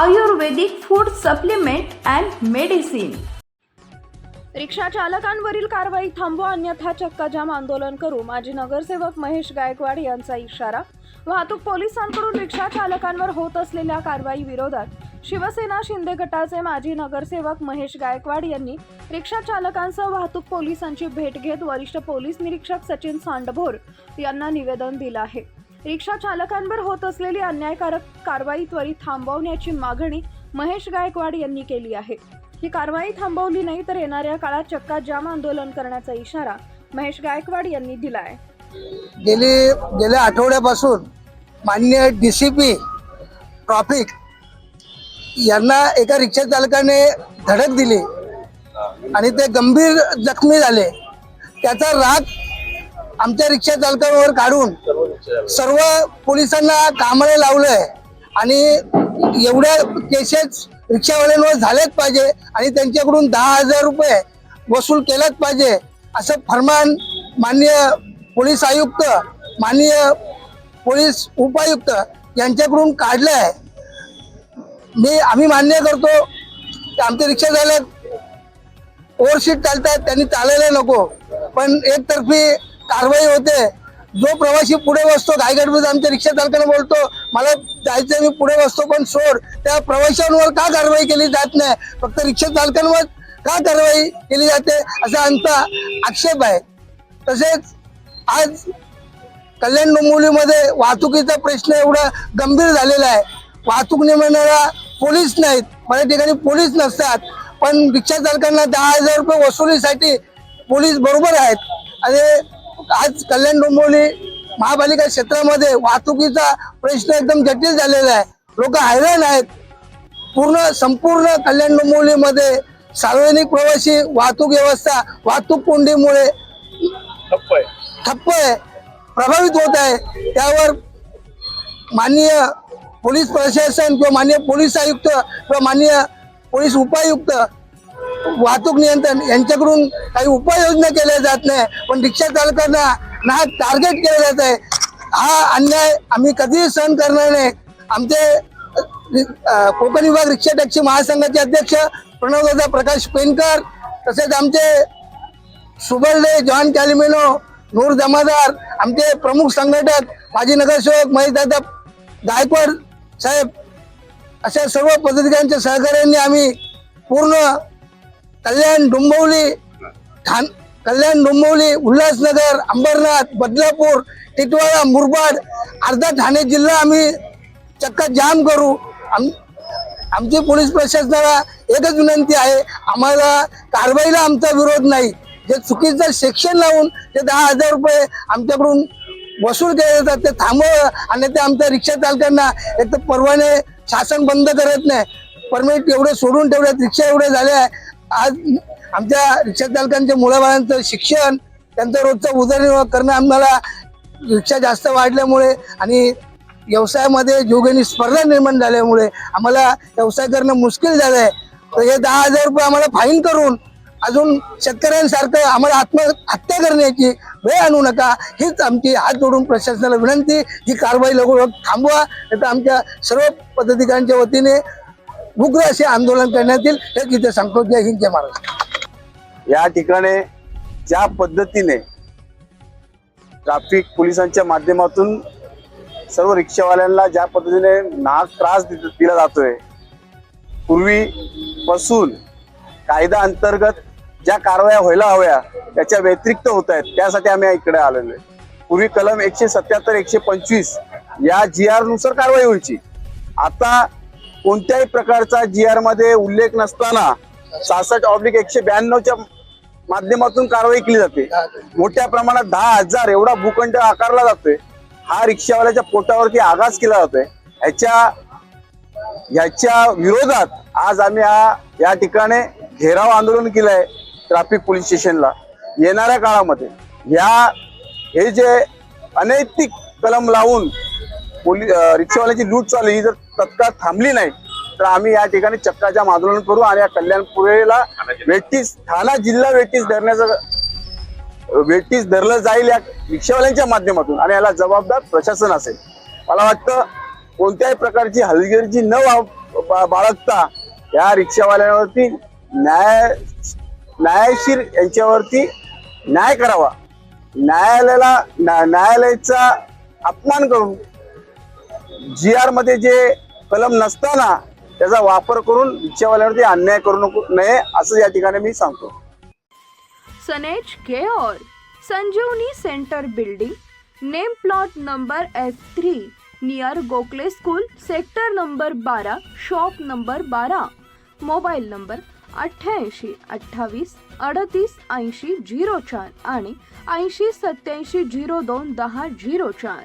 Ayurvedic food supplement and medicine. रिक्षा चालकांवरील कारवाई थांबवा अन्यथा चक्काजाम आंदोलन करू. माजी नगरसेवक महेश गायकवाड यांचा इशारा. वाहतूक पोलिसांकडून रिक्षा चालकांवर होत असलेल्या कारवाई विरोधात शिवसेना शिंदे गटाचे माजी नगरसेवक महेश गायकवाड यांनी रिक्षा चालकांसह वाहतूक पोलिसांची भेट घेत वरिष्ठ पोलीस निरीक्षक सचिन सांडभोर यांना निवेदन दिलं आहे. रिक्षा चालकांवर होत असलेली अन्यायकारक कारवाई त्वरित थांबवण्याची मागणी महेश गायकवाड यांनी केली आहे. ही कारवाई थांबवली नाही तर येणाऱ्या काळात चक्का जाम आंदोलन करण्याचा इशारा महेश गायकवाड यांनी दिला आहे गेली गेल्या आठवड्यापासून मान्य डी सी पी ट्रॉफिक यांना एका रिक्षा चालकाने धडक दिली आणि ते गंभीर जखमी झाले. त्याचा राग आमच्या रिक्षा चालकांवर काढून सर्व पोलिसांना कामाला लावलंय. आणि एवढ्या केसेस रिक्षावाल्यांवर झालेच पाहिजे आणि त्यांच्याकडून दहा हजार रुपये वसूल केलाच पाहिजे असं फरमान माननीय पोलीस आयुक्त माननीय पोलीस उपायुक्त यांच्याकडून काढलं आहे मी आम्ही मान्य करतो की आमचे रिक्षा झाल्यात ओव्हरशीट चालतात त्यांनी चालायला नको. पण एकतर्फी कारवाई होते. जो प्रवासी पुढे बसतो घाईगडबडीत आमच्या रिक्षा चालकाने बोलतो मला जायचं मी पुढे बसतो पण सोड. त्या प्रवाशांवर का कारवाई केली जात नाही? फक्त रिक्षा चालकांवर का कारवाई केली जाते? असा आमचा आक्षेप आहे. तसेच आज कल्याण डोंबिवलीमध्ये वाहतुकीचा प्रश्न एवढा गंभीर झालेला आहे. वाहतूक नियमनाला पोलीस नाहीत. बऱ्याच ठिकाणी पोलीस नसतात. पण रिक्षा चालकांना दहा हजार रुपये वसुलीसाठी पोलीस बरोबर आहेत. आणि आज कल्याण डोंबिवली महापालिका क्षेत्रामध्ये वाहतुकीचा प्रश्न एकदम जटिल झालेला आहे. लोक हैराण आहेत. पूर्ण संपूर्ण कल्याण डोंबिवलीमध्ये सार्वजनिक प्रवासी वाहतूक व्यवस्था वाहतूक कोंडीमुळे ठप्प आहे. प्रभावित होत आहे. त्यावर माननीय पोलीस प्रशासन किंवा माननीय पोलीस आयुक्त किंवा माननीय पोलीस उपायुक्त वाहतूक नियंत्रण यांच्याकडून काही उपाययोजना केल्या जात नाही पण रिक्षा चालकांना ना टार्गेट केलं जात आहे. हा अन्याय आम्ही कधीही सहन करणार नाही. आमचे कोकण विभाग रिक्षा टॅक्सी महासंघाचे अध्यक्ष प्रणवदादा प्रकाश पेनकर तसेच आमचे सुबर्डे जॉन कॅलिमिनो नूर जमादार आमचे प्रमुख संघटक माजी नगरसेवक महेशदादा गायकवाड साहेब अशा सर्व पदाधिकाऱ्यांच्या सहकार्याने आम्ही पूर्ण कल्याण डोंबिवली ठाण कल्याण डोंबिवली उल्हासनगर अंबरनाथ बदलापूर टिटवाळा मुरबाड अर्धा ठाणे जिल्हा आम्ही चक्का जाम करू. आम आमची पोलीस प्रशासनाला एकच विनंती आहे आम्हाला कारवाईला आमचा विरोध नाही. जे चुकीचं सेक्शन लावून ते दहा हजार रुपये आमच्याकडून वसूल केले जातात ते थांबव आणि ते आमच्या रिक्षा चालकांना एक तर परवाने शासन बंद करत नाही. परमिट एवढे सोडून ठेवल्यात रिक्षा एवढे झाले आहे. आज आमच्या रिक्षा चालकांच्या मुलाबाळांचं शिक्षण त्यांचं रोजचा उदरनिर्वाह करणं आम्हाला रिक्षा जास्त वाढल्यामुळे आणि व्यवसायामध्ये जोगेनी स्पर्धा निर्माण झाल्यामुळे आम्हाला व्यवसाय करणं मुश्किल झालं आहे तर हे दहा हजार रुपये आम्हाला फाईन करून अजून शेतकऱ्यांसारखं आम्हाला आत्महत्या करण्याची वेळ आणू नका. हीच आमची हात जोडून प्रशासनाला विनंती ही कारवाई लवकर थांबवा. नाही तर आमच्या सर्व पदाधिकाऱ्यांच्या वतीने उग्र असे आंदोलन करण्यात येईल हे तिथे सांगतो जय हिंद जय महाराज या ठिकाणी ज्या पद्धतीने ट्रॅफिक पोलिसांच्या माध्यमातून सर्व रिक्षावाल्यांना ज्या पद्धतीने नाक त्रास दिला जातोय पूर्वीपासून कायदा अंतर्गत ज्या कारवाया व्हायला हव्या त्याच्या व्यतिरिक्त होत आहेत त्यासाठी आम्ही इकडे आलेलो आहे. पूर्वी कलम एकशे सत्याहत्तर एकशे पंचवीस या जी आरनुसार कारवाई व्हायची. आता कोणत्याही प्रकारचा जी आरमध्ये उल्लेख नसताना सहासष्ट ऑब्लिक एकशे ब्याण्णवच्या माध्यमातून कारवाई केली जाते. मोठ्या प्रमाणात दहा हजार एवढा भूखंड आकारला जातोय. हा रिक्षावाल्याच्या पोटावरती आघात केला जातोय. ह्याच्या ह्याच्या विरोधात आज आम्ही हा या ठिकाणी घेराव आंदोलन केलंय ट्रॅफिक पोलीस स्टेशनला येणाऱ्या काळामध्ये ह्या हे जे अनैतिक कलम लावून पोलीस रिक्षावाल्याची लूट चालू ही जर तत्काळ थांबली नाही तर आम्ही या ठिकाणी चक्काच्या आंदोलन करू आणि या कल्याणपुरेला वेटीस ठाणा जिल्हा वेटीस धरण्याचं वेटीस धरलं जाईल या रिक्षावाल्यांच्या माध्यमातून आणि याला जबाबदार प्रशासन असेल. मला वाटतं कोणत्याही प्रकारची हलगर्जी न बा- बाळगता या रिक्षावाल्यांवरती न्याय न्यायशीर यांच्यावरती न्याय करावा. न्यायालयाला न्या- न्यायालयाचा अपमान करून जी आरमध्ये जे कलम नसताना त्याचा वापर करून रिक्षावाल्यांवरती अन्याय करू नको नये असं या ठिकाणी मी सांगतो. सनेज care Sanjivani centre building name plot number F three near Gokhale school sector number बारा शॉप नंबर बारा मोबाईल नंबर अठ्ठ्याऐंशी अठ्ठावीस अडतीस ऐंशी झिरो चार आणि ऐंशी सत्याऐंशी झिरो दोन दहा झिरो चार.